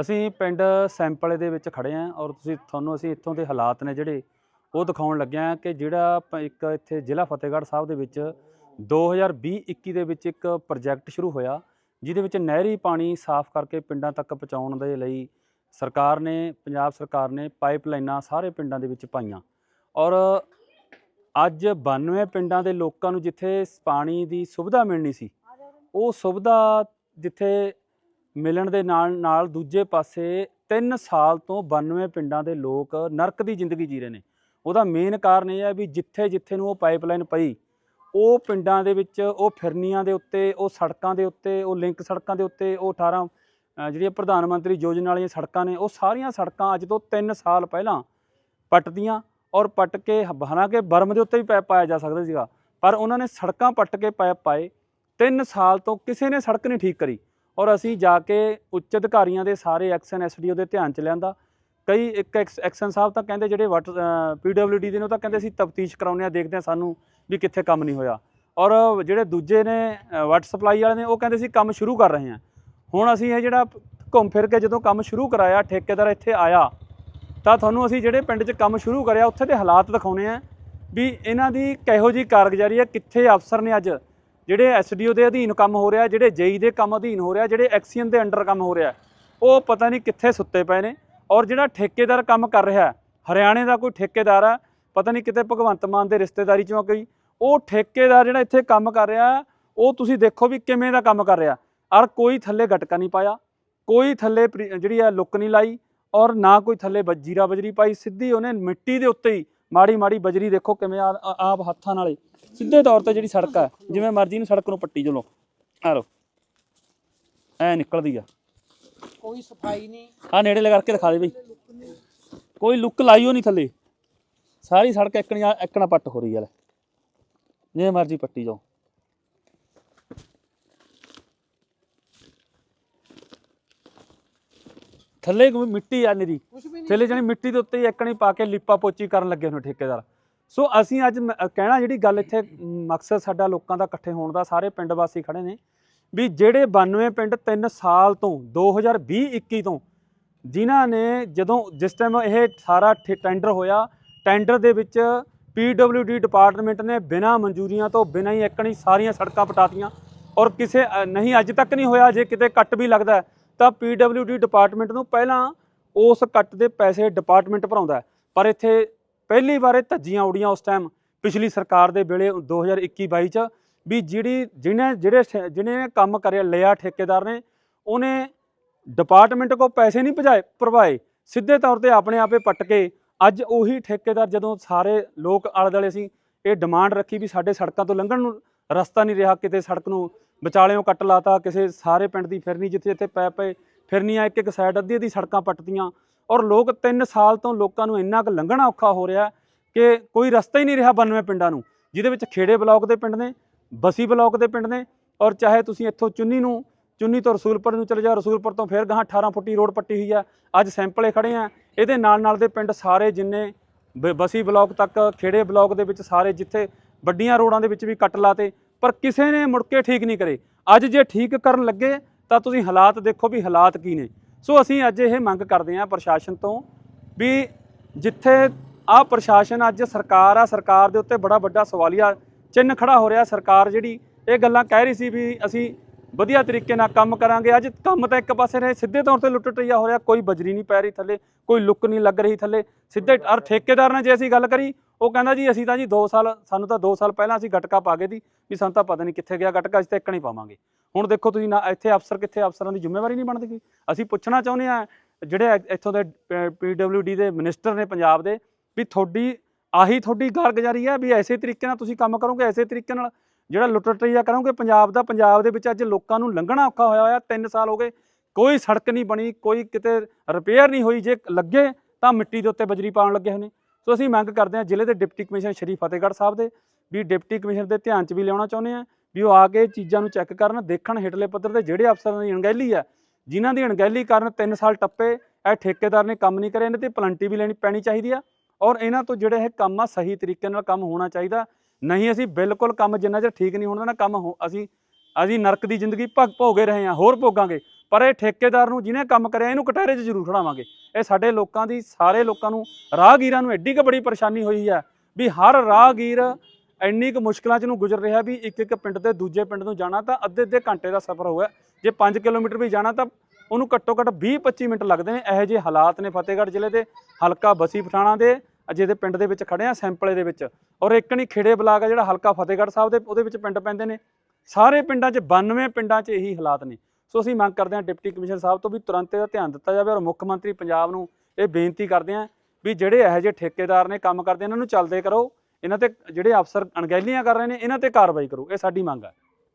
ਅਸੀਂ ਪਿੰਡ ਸੈਂਪਲੇ ਦੇ ਵਿੱਚ ਖੜੇ ਆਂ ਔਰ ਤੁਸੀਂ ਤੁਹਾਨੂੰ ਅਸੀਂ ਇੱਥੋਂ ਦੇ ਹਾਲਾਤ ਨੇ ਜਿਹੜੇ ਉਹ ਦਿਖਾਉਣ ਲੱਗੇ ਆਂ ਕਿ ਜਿਹੜਾ ਪ- ਇੱਕ ਇੱਥੇ ਜ਼ਿਲ੍ਹਾ ਫਤਿਹਗੜ੍ਹ ਸਾਹਿਬ ਦੇ ਵਿੱਚ 2020-21 ਦੇ ਵਿੱਚ ਇੱਕ ਪ੍ਰੋਜੈਕਟ ਸ਼ੁਰੂ ਹੋਇਆ, ਜਿਹਦੇ ਵਿੱਚ ਨਹਿਰੀ ਪਾਣੀ ਸਾਫ਼ ਕਰਕੇ ਪਿੰਡਾਂ ਤੱਕ ਪਹੁੰਚਾਉਣ ਦੇ ਲਈ ਸਰਕਾਰ ਨੇ, ਪੰਜਾਬ ਸਰਕਾਰ ਨੇ ਪਾਈਪਲਾਈਨਾਂ ਸਾਰੇ ਪਿੰਡਾਂ ਦੇ ਵਿੱਚ ਪਾਈਆਂ। ਔਰ ਅੱਜ 92 ਪਿੰਡਾਂ ਦੇ ਲੋਕਾਂ ਨੂੰ ਜਿੱਥੇ ਪਾਣੀ ਦੀ ਸੁਵਿਧਾ ਮਿਲਣੀ ਸੀ, ਉਹ ਸੁਵਿਧਾ ਜਿੱਥੇ ਮਿਲਣ ਦੇ ਨਾਲ ਨਾਲ ਦੂਜੇ ਪਾਸੇ 3 ਸਾਲ ਤੋਂ 92 ਪਿੰਡਾਂ ਦੇ ਲੋਕ ਨਰਕ ਦੀ ਜ਼ਿੰਦਗੀ ਜੀ ਰਹੇ ਨੇ। ਉਹਦਾ ਮੇਨ ਕਾਰਨ ਇਹ ਹੈ ਵੀ ਜਿੱਥੇ ਜਿੱਥੇ ਨੂੰ ਉਹ ਪਾਈਪਲਾਈਨ ਪਈ, ਉਹ ਪਿੰਡਾਂ ਦੇ ਵਿੱਚ ਉਹ ਫਿਰਨੀਆਂ ਦੇ ਉੱਤੇ, ਉਹ ਸੜਕਾਂ ਦੇ ਉੱਤੇ, ਉਹ ਲਿੰਕ ਸੜਕਾਂ ਦੇ ਉੱਤੇ, ਉਹ 18 ਜਿਹੜੀਆਂ ਪ੍ਰਧਾਨ ਮੰਤਰੀ ਯੋਜਨਾ ਵਾਲੀਆਂ ਸੜਕਾਂ ਨੇ, ਉਹ ਸਾਰੀਆਂ ਸੜਕਾਂ ਅੱਜ ਤੋਂ 3 ਸਾਲ ਪਹਿਲਾਂ ਪੱਟਦੀਆਂ ਔਰ ਪੱਟ ਕੇ, ਹਾਲਾਂਕਿ ਬਰਮ ਦੇ ਉੱਤੇ ਵੀ ਪੈਪ ਪਾਇਆ ਜਾ ਸਕਦਾ ਸੀਗਾ, ਪਰ ਉਹਨਾਂ ਨੇ ਸੜਕਾਂ ਪੱਟ ਕੇ ਪੈਪ ਪਾਏ। 3 ਸਾਲ ਤੋਂ ਕਿਸੇ ਨੇ ਸੜਕ ਨਹੀਂ ਠੀਕ ਕਰੀ। ਔਰ ਅਸੀਂ ਜਾ ਕੇ ਉੱਚ ਅਧਿਕਾਰੀਆਂ ਦੇ ਸਾਰੇ ਐਕਸ਼ਨ ਐਸਡੀਓ ਦੇ ਧਿਆਨ ਚ ਲਿਆਂਦਾ। ਕਈ ਇੱਕ ਐਕਸ- ਐਕਸ਼ਨ ਸਾਹਿਬ ਤਾਂ ਕਹਿੰਦੇ ਜਿਹੜੇ ਵਾਟਰ ਪੀਡਬਲਯੂਡੀ ਦੇ ਨੇ ਉਹ ਤਾਂ ਕਹਿੰਦੇ ਅਸੀਂ ਤਫਤੀਸ਼ ਕਰਾਉਂਦੇ ਆ ਦੇਖਦੇ ਆ ਸਾਨੂੰ ਵੀ ਕਿੱਥੇ ਕੰਮ ਨਹੀਂ ਹੋਇਆ। ਔਰ ਜਿਹੜੇ ਦੂਜੇ ਨੇ ਵਾਟਰ ਸਪਲਾਈ ਵਾਲੇ ਨੇ, ਉਹ ਕਹਿੰਦੇ ਸੀ ਕੰਮ ਸ਼ੁਰੂ ਕਰ ਰਹੇ ਹਾਂ। ਹੁਣ ਅਸੀਂ ਇਹ ਜਿਹੜਾ ਘੁੰਮ ਫਿਰ ਕੇ ਜਦੋਂ ਕੰਮ ਸ਼ੁਰੂ ਕਰਾਇਆ, ਠੇਕੇਦਾਰ ਇੱਥੇ ਆਇਆ, ਤਾਂ ਤੁਹਾਨੂੰ ਅਸੀਂ ਜਿਹੜੇ ਪਿੰਡ 'ਚ ਕੰਮ ਸ਼ੁਰੂ ਕਰਿਆ, ਉੱਥੇ ਦੇ ਹਾਲਾਤ ਦਿਖਾਉਣੇ ਆ ਵੀ ਇਹਨਾਂ ਦੀ ਕਿਹੋ ਜੀ ਕਾਰਗੁਜ਼ਾਰੀ ਹੈ, ਕਿੱਥੇ ਅਫਸਰ ਨੇ ਅੱਜ ਜਿਹੜੇ ਐਸਡੀਓ ਦੇ ਅਧੀਨ ਕੰਮ ਹੋ ਰਿਹਾ, ਜਿਹੜੇ ਜੇਈ ਦੇ ਕੰਮ ਅਧੀਨ ਹੋ ਰਿਹਾ, ਜਿਹੜੇ ਐਕਸੀਅਨ ਦੇ ਅੰਡਰ ਕੰਮ ਹੋ ਰਿਹਾ ਉਹ ਪਤਾ ਨਹੀਂ ਕਿੱਥੇ ਸੁੱਤੇ ਪਏ ਨੇ ਔਰ ਜਿਹੜਾ ਠੇਕੇਦਾਰ ਕੰਮ ਕਰ ਰਿਹਾ ਹਰਿਆਣੇ ਦਾ ਕੋਈ ਠੇਕੇਦਾਰ ਹੈ, ਪਤਾ ਨਹੀਂ ਕਿਤੇ ਭਗਵੰਤ ਮਾਨ ਦੇ ਰਿਸ਼ਤੇਦਾਰੀ ਚੋਂ ਆ ਕੋਈ, ਉਹ ਠੇਕੇਦਾਰ ਜਿਹੜਾ ਇੱਥੇ ਕੰਮ ਕਰ ਰਿਹਾ ਉਹ ਤੁਸੀਂ ਦੇਖੋ ਵੀ ਕਿਵੇਂ ਦਾ ਕੰਮ ਕਰ ਰਿਹਾ ਔਰ ਕੋਈ ਥੱਲੇ ਗਟਕਾ ਨਹੀਂ ਪਾਇਆ, ਕੋਈ ਥੱਲੇ ਪ੍ਰੀ- ਜਿਹੜੀ ਆ ਲੁੱਕ ਨਹੀਂ ਲਾਈ ਔਰ ਨਾ ਕੋਈ ਥੱਲੇ ਬਜੀਰਾ ਬਜਰੀ ਪਾਈ, ਸਿੱਧੀ ਉਹਨੇ ਮਿੱਟੀ ਦੇ ਉੱਤੇ ਹੀ ਮਾੜੀ ਮਾੜੀ ਬਜਰੀ ਦੇਖੋ ਕਿਵੇਂ ਆ- ਆਪ ਹੱਥਾਂ ਨਾਲੇ ਸਿੱਧੇ ਤੌਰ ਤੇ ਜਿਹੜੀ ਸੜਕ ਹੈ ਜਿਵੇਂ ਮਰਜ਼ੀ ਨੂੰ ਸੜਕ ਨੂੰ ਪੱਟੀ ਚਲੋ। ਆ ਲੋ ਐ ਨਿਕਲਦੀ ਆ। ਕੋਈ ਸਫ਼ਾਈ ਨਹੀਂ। ਆ ਨੇੜੇ ਲਗਾ ਕੇ ਦਿਖਾ ਦੇ ਬਈ। ਕੋਈ ਲੁੱਕ ਲਾਈਓ ਨਹੀਂ ਥੱਲੇ। ਸਾਰੀ ਸੜਕ ਇੱਕਣੀ ਇੱਕਣਾ ਪੱਟ ਹੋ ਰਹੀ ਆ ਲੈ। ਜਿਵੇਂ ਮਰਜ਼ੀ ਪੱਟੀ ਜਾਓ। ਥੱਲੇ ਕੋਈ ਮਿੱਟੀ ਆ ਨਿਰੀ ਥੱਲੇ ਜਾਨੀ ਮਿੱਟੀ ਦੇ ਉੱਤੇ ਹੀ ਇੱਕਣੀ ਪਾ ਕੇ ਲਿਪਾ ਪੋਚੀ ਕਰਨ ਲੱਗੇ ਨੇ ਠੇਕੇਦਾਰ। ਸੋ ਅਸੀਂ ਅੱਜ ਮ- ਅ, ਕਹਿਣਾ ਜਿਹੜੀ ਗੱਲ ਇੱਥੇ ਮਕਸਦ ਸਾਡਾ ਲੋਕਾਂ ਦਾ ਇਕੱਠੇ ਹੋਣ ਦਾ ਸਾਰੇ ਪਿੰਡ ਵਾਸੀ ਖੜੇ ਨੇ ਵੀ ਜਿਹੜੇ 92 ਪਿੰਡ 3 ਸਾਲ ਤੋਂ 2020-21 ਤੋਂ ਜਿਨ੍ਹਾਂ ਨੇ ਜਦੋਂ ਜਿਸ ਟਾਈਮ ਇਹ ਸਾਰਾ ਠੇ- ਟੈਂਡਰ ਹੋਇਆ ਟੈਂਡਰ ਦੇ ਵਿੱਚ ਪੀਡਬਲਯੂਡੀ ਡਿਪਾਰਟਮੈਂਟ ਨੇ ਬਿਨਾਂ ਮਨਜ਼ੂਰੀਆਂ ਤੋਂ ਬਿਨਾਂ ਹੀ ਇੱਕਣੀ ਸਾਰੀਆਂ ਸੜਕਾਂ ਪਟਾਤੀਆਂ ਔਰ ਕਿਸੇ ਅ, ਨਹੀਂ ਅੱਜ ਤੱਕ ਨਹੀਂ ਹੋਇਆ ਜੇ ਕਿਤੇ ਕੱਟ ਵੀ ਲੱਗਦਾ ਹੈ, ਤਾਂ ਪੀਡਬਲਯੂਡੀ ਡਿਪਾਰਟਮੈਂਟ ਨੂੰ ਪਹਿਲਾਂ ਉਸ ਕੱਟ ਦੇ ਪੈਸੇ ਡਿਪਾਰਟਮੈਂਟ ਭਰਾਉਂਦਾ ਹੈ। ਪਰ ਇੱਥੇ ਪਹਿਲੀ ਵਾਰ ਇਹ ਧੱਜੀਆਂ ਉੜੀਆਂ ਉਸ ਟਾਈਮ ਪਿਛਲੀ ਸਰਕਾਰ ਦੇ ਵੇਲੇ 2021-22 ਚ ਵੀ ਜਿਹੜੀ ਜਿਹਨੇ ਜਿਹੜੇ ਸ- ਜਿਹਨੇ ਕੰਮ ਕਰਿਆ ਲਿਆ ਠੇਕੇਦਾਰ ਨੇ, ਉਹਨੇ ਡਿਪਾਰਟਮੈਂਟ ਕੋ ਪੈਸੇ ਨਹੀਂ ਭਜਾਏ, ਭਰਵਾਏ। ਸਿੱਧੇ ਤੌਰ ਤੇ ਆਪਣੇ ਆਪੇ ਪੱਟ ਕੇ ਅੱਜ ਉਹੀ ਠੇਕੇਦਾਰ ਜਦੋਂ ਸਾਰੇ ਲੋਕ ਆਲੇ ਦੁਆਲੇ ਸੀ, ਇਹ ਡਿਮਾਂਡ ਰੱਖੀ ਵੀ ਸਾਡੇ ਸੜਕਾਂ ਤੋਂ ਲੰਘਣ ਨੂੰ ਰਸਤਾ ਨਹੀਂ ਰਿਹਾ ਕਿਤੇ ਸੜਕ ਨੂੰ। ਵਿਚਾਲਿਓਂ ਕੱਟ ਲਾਤਾ, ਕਿਸੇ ਸਾਰੇ ਪਿੰਡ ਦੀ ਫਿਰਨੀ ਜਿੱਥੇ ਜਿੱਥੇ ਪੈ ਪਏ ਫਿਰਨੀਆਂ ਇੱਕ ਇੱਕ ਸਾਈਡ ਅੱਧੀ ਅੱਧੀ ਸੜਕਾਂ ਪੱਟਦੀਆਂ ਔਰ ਲੋਕ 3 ਸਾਲ ਤੋਂ ਲੋਕਾਂ ਨੂੰ ਇੰਨਾ ਕੁ ਲੰਘਣਾ ਔਖਾ ਹੋ ਰਿਹਾ ਕਿ ਕੋਈ ਰਸਤਾ ਹੀ ਨਹੀਂ ਰਿਹਾ 92 ਪਿੰਡਾਂ ਨੂੰ, ਜਿਹਦੇ ਵਿੱਚ ਖੇੜੇ ਬਲਾਕ ਦੇ ਪਿੰਡ ਨੇ, ਬਸੀ ਬਲਾਕ ਦੇ ਪਿੰਡ ਨੇ ਔਰ ਚਾਹੇ ਤੁਸੀਂ ਇੱਥੋਂ ਚੁੰਨੀ ਨੂੰ, ਚੁੰਨੀ ਤੋਂ ਰਸੂਲਪੁਰ ਨੂੰ ਚਲੇ ਜਾਓ, ਰਸੂਲਪੁਰ ਤੋਂ ਫਿਰ ਗਾਹਾਂ 18 ਫੁੱਟੀ ਰੋਡ ਪੱਟੀ ਹੋਈ ਆ, ਅੱਜ ਸੈਂਪਲੇ ਖੜੇ ਆ, ਇਹਦੇ ਨਾਲ ਨਾਲ ਦੇ ਪਿੰਡ ਸਾਰੇ ਜਿੰਨੇ ਬ- ਬਸੀ ਬਲਾਕ ਤੱਕ, ਖੇੜੇ ਬਲਾਕ ਦੇ ਵਿੱਚ ਸਾਰੇ ਜਿੱਥੇ ਵੱਡੀਆਂ ਰੋਡਾਂ ਦੇ ਵਿੱਚ ਵੀ ਕੱਟ ਲਾਤੇ, ਪਰ ਕਿਸੇ ਨੇ ਮੁੜ ਕੇ ਠੀਕ ਨਹੀਂ ਕਰੇ। ਅੱਜ ਜੇ ਠੀਕ ਕਰਨ ਲੱਗੇ ਤਾਂ ਤੁਸੀਂ ਹਾਲਾਤ ਦੇਖੋ ਵੀ ਹਾਲਾਤ ਕੀ ਨੇ। ਸੋ ਅਸੀਂ ਅੱਜ ਇਹ ਮੰਗ ਕਰਦੇ ਹਾਂ ਪ੍ਰਸ਼ਾਸਨ ਤੋਂ ਵੀ ਜਿੱਥੇ ਆ ਪ੍ਰਸ਼ਾਸਨ ਅੱਜ ਸਰਕਾਰ ਆ, ਸਰਕਾਰ ਦੇ ਉੱਤੇ ਬੜਾ ਵੱਡਾ ਸਵਾਲੀਆ ਚਿੰਨ੍ਹ ਖੜਾ ਹੋ ਰਿਹਾ, ਸਰਕਾਰ ਜਿਹੜੀ ਇਹ ਗੱਲਾਂ ਕਹਿ ਰਹੀ ਸੀ ਵੀ ਅਸੀਂ ਵਧੀਆ ਤਰੀਕੇ ਨਾਲ ਕੰਮ ਕਰਾਂਗੇ। ਅੱਜ ਕੰਮ ਤਾਂ ਇੱਕ ਪਾਸੇ ਰਹੇ ਸਿੱਧੇ ਤੌਰ ਤੇ ਲੁੱਟ ਟਈਆ ਹੋ ਰਿਹਾ, ਕੋਈ ਬਜਰੀ ਨਹੀਂ ਪੈ ਰਹੀ ਥੱਲੇ, ਕੋਈ ਲੁੱਕ ਨਹੀਂ ਲੱਗ ਰਹੀ ਥੱਲੇ। ਸਿੱਧੇ ਅਰ ਠੇਕੇਦਾਰ ਨਾਲ ਜੇ ਅਸੀਂ ਗੱਲ ਕਰੀ ਉਹ ਕਹਿੰਦਾ ਜੀ ਅਸੀਂ ਤਾਂ ਜੀ 2 ਸਾਲ, ਸਾਨੂੰ ਤਾਂ 2 ਸਾਲ ਪਹਿਲਾਂ ਅਸੀਂ ਗਟਕਾ ਪਾ ਗਏ ਦੀ ਵੀ ਸਾਨੂੰ ਤਾਂ ਪਤਾ ਨਹੀਂ ਕਿੱਥੇ ਗਿਆ ਗਟਕਾ, ਅਸੀਂ ਤਾਂ ਇੱਕ ਨਹੀਂ ਪਾਵਾਂਗੇ। ਹੁਣ ਦੇਖੋ ਤੁਸੀਂ ਨਾ ਇੱਥੇ ਅਫਸਰ ਕਿੱਥੇ, ਅਫਸਰਾਂ ਦੀ ਜ਼ਿੰਮੇਵਾਰੀ ਨਹੀਂ ਬਣਦੀ। ਅਸੀਂ ਪੁੱਛਣਾ ਚਾਹੁੰਦੇ ਆ ਜਿਹੜੇ ਇ- ਇੱਥੋਂ ਦੇ ਪੀਡਬਲਯੂਡੀ ਦੇ ਮਿਨਿਸਟਰ ਨੇ ਪੰਜਾਬ ਦੇ, ਵੀ ਤੁਹਾਡੀ, ਆਹੀ ਤੁਹਾਡੀ ਕਾਰਗੁਜ਼ਾਰੀ ਹੈ ਵੀ ਐਸੇ ਤਰੀਕੇ ਨਾਲ ਤੁਸੀਂ ਕੰਮ ਕਰੋਗੇ, ਐਸੇ ਤਰੀਕੇ ਨਾਲ ਜਿਹੜਾ ਲੁੱਟ ਟਈਆ ਕਰੋਗੇ, ਪੰਜਾਬ ਦਾ, ਪੰਜਾਬ ਦੇ ਵਿੱਚ ਅੱਜ ਲੋਕਾਂ ਨੂੰ ਲੰਘਣਾ ਔਖਾ ਹੋਇਆ ਹੋਇਆ 3 ਸਾਲ ਹੋ ਗਏ, ਕੋਈ ਸੜਕ ਨਹੀਂ ਬਣੀ, ਕੋਈ ਕਿਤੇ ਰਿਪੇਅਰ ਨਹੀਂ ਹੋਈ, ਜੇ ਲੱਗੇ ਤਾਂ ਮਿੱਟੀ ਦੇ ਉੱਤੇ ਬਜਰੀ ਪਾਉਣ ਲੱਗੇ ਹੋਏ ਨੇ ਸੋ ਅਸੀਂ ਮੰਗ ਕਰਦੇ ਹਾਂ ਜ਼ਿਲ੍ਹੇ ਦੇ ਡਿਪਟੀ ਕਮਿਸ਼ਨਰ ਸ਼੍ਰੀ ਫਤਿਹਗੜ੍ਹ ਸਾਹਿਬ ਦੇ ਵੀ ਡਿਪਟੀ ਕਮਿਸ਼ਨਰ ਦੇ ਧਿਆਨ 'ਚ ਵੀ ਲਿਆਉਣਾ ਚਾਹੁੰਦੇ ਆ ਵੀ ਉਹ ਆ ਕੇ ਇਹ ਚੀਜ਼ਾਂ ਨੂੰ ਚੈੱਕ ਕਰਨ, ਦੇਖਣ ਹੇਠਲੇ ਪੱਧਰ ਦੇ ਜਿਹੜੇ ਅਫਸਰਾਂ ਦੀ ਅਣਗਹਿਲੀ ਆ, ਜਿਨ੍ਹਾਂ ਦੀ ਅਣਗਹਿਲੀ ਕਾਰਨ 3 ਸਾਲ ਟੱਪੇ, ਇਹ ਠੇਕੇਦਾਰ ਨੇ ਕੰਮ ਨਹੀਂ ਕਰਿਆ ਇਹਨਾਂ ਤੇ ਪਲੰਟੀ ਵੀ ਲੈਣੀ ਪੈਣੀ ਚਾਹੀਦੀ ਆ ਔਰ ਇਹਨਾਂ ਤੋਂ ਜਿਹੜੇ ਇਹ ਕੰਮ ਆ ਸਹੀ ਤਰੀਕੇ ਨਾਲ ਕੰਮ ਹੋਣਾ ਚਾਹੀਦਾ, ਨਹੀਂ ਅਸੀਂ ਬਿਲਕੁਲ ਕੰਮ ਜਿੰਨਾ ਚਿਰ ਠੀਕ ਨਹੀਂ ਹੋਣਾ ਨਾ ਕੰਮ ਹੋ- ਅਸੀਂ ਅਸੀਂ ਨਰਕ ਦੀ ਜ਼ਿੰਦਗੀ ਭਗ ਭੋਗੇ ਰਹੇ ਹਾਂ, ਹੋਰ ਭੋਗਾਂਗੇ। ਪਰ ਇਹ ਠੇਕੇਦਾਰ ਨੂੰ ਜਿਹਨੇ ਕੰਮ ਕਰਿਆ, ਇਹਨੂੰ ਕਟਹਿਰੇ 'ਚ ਜ਼ਰੂਰ ਖੜਾਵਾਂਗੇ। ਇਹ ਸਾਡੇ ਲੋਕਾਂ ਦੀ, ਸਾਰੇ ਲੋਕਾਂ ਨੂੰ, ਰਾਹਗੀਰਾਂ ਨੂੰ ਐਡੀ ਕੁ ਬੜੀ ਪਰੇਸ਼ਾਨੀ ਹੋਈ ਹੈ ਵੀ ਹਰ ਰਾਹਗੀਰ ਇੰਨੀ ਕੁ ਮੁਸ਼ਕਲਾਂ 'ਚ ਨੂੰ ਗੁਜ਼ਰ ਰਿਹਾ ਵੀ ਇੱਕ ਇੱਕ ਪਿੰਡ ਤੇ ਦੂਜੇ ਪਿੰਡ ਨੂੰ ਜਾਣਾ ਤਾਂ ਅੱਧੇ ਅੱਧੇ ਘੰਟੇ ਦਾ ਸਫ਼ਰ ਹੋਇਆ ਜੇ 5 ਕਿਲੋਮੀਟਰ ਵੀ ਜਾਣਾ ਤਾਂ ਉਹਨੂੰ ਘੱਟੋ ਘੱਟ 20-25 ਮਿੰਟ ਲੱਗਦੇ ਨੇ। ਇਹੋ ਜਿਹੇ ਹਾਲਾਤ ਨੇ ਫਤਿਹਗੜ੍ਹ ਜ਼ਿਲ੍ਹੇ ਦੇ, ਹਲਕਾ ਬਸੀ ਪਠਾਣਾ ਦੇ, ਅਜੇ ਦੇ ਪਿੰਡ ਦੇ ਵਿੱਚ ਖੜੇ ਆ ਸੈਂਪਲੇ ਦੇ ਵਿੱਚ। ਔਰ ਇੱਕ ਨਹੀਂ ਖੇੜੇ ਬਲਾਕ ਆ ਜਿਹੜਾ ਹਲਕਾ ਫਤਿਹਗੜ੍ਹ ਸਾਹਿਬ ਦੇ, ਉਹਦੇ ਵਿੱਚ ਪਿੰਡ ਪੈਂਦੇ ਨੇ। ਸਾਰੇ ਪਿੰਡਾਂ 'ਚ 92 ਪਿੰਡਾਂ 'ਚ ਇਹੀ ਹਾਲਾਤ ਨੇ। ਸੋ ਅਸੀਂ ਮੰਗ ਕਰਦੇ ਹਾਂ ਡਿਪਟੀ ਕਮਿਸ਼ਨਰ ਸਾਹਿਬ ਤੋਂ ਵੀ ਤੁਰੰਤ ਇਹਦਾ ਧਿਆਨ ਦਿੱਤਾ ਜਾਵੇ ਔਰ ਮੁੱਖ ਮੰਤਰੀ ਪੰਜਾਬ ਨੂੰ ਇਹ ਬੇਨਤੀ ਕਰਦੇ ਹਾਂ ਵੀ ਜਿਹੜੇ ਇਹੋ ਜਿਹੇ ਠੇਕੇਦਾਰ ਨੇ, ਕੰਮ ਕਰਦੇ, ਇਹਨਾਂ ਨੂੰ ਚੱਲਦੇ ਕਰੋ। ਇਹਨਾਂ ਤੇ ਜਿਹੜੇ ਅਫਸਰ ਅਣਗਹਿਲੀਆਂ ਕਰ ਰਹੇ ਨੇ, ਇਹਨਾਂ ਤੇ ਕਾਰਵਾਈ ਕਰੋ। ਇਹ ਸਾਡੀ ਮੰਗ ਹੈ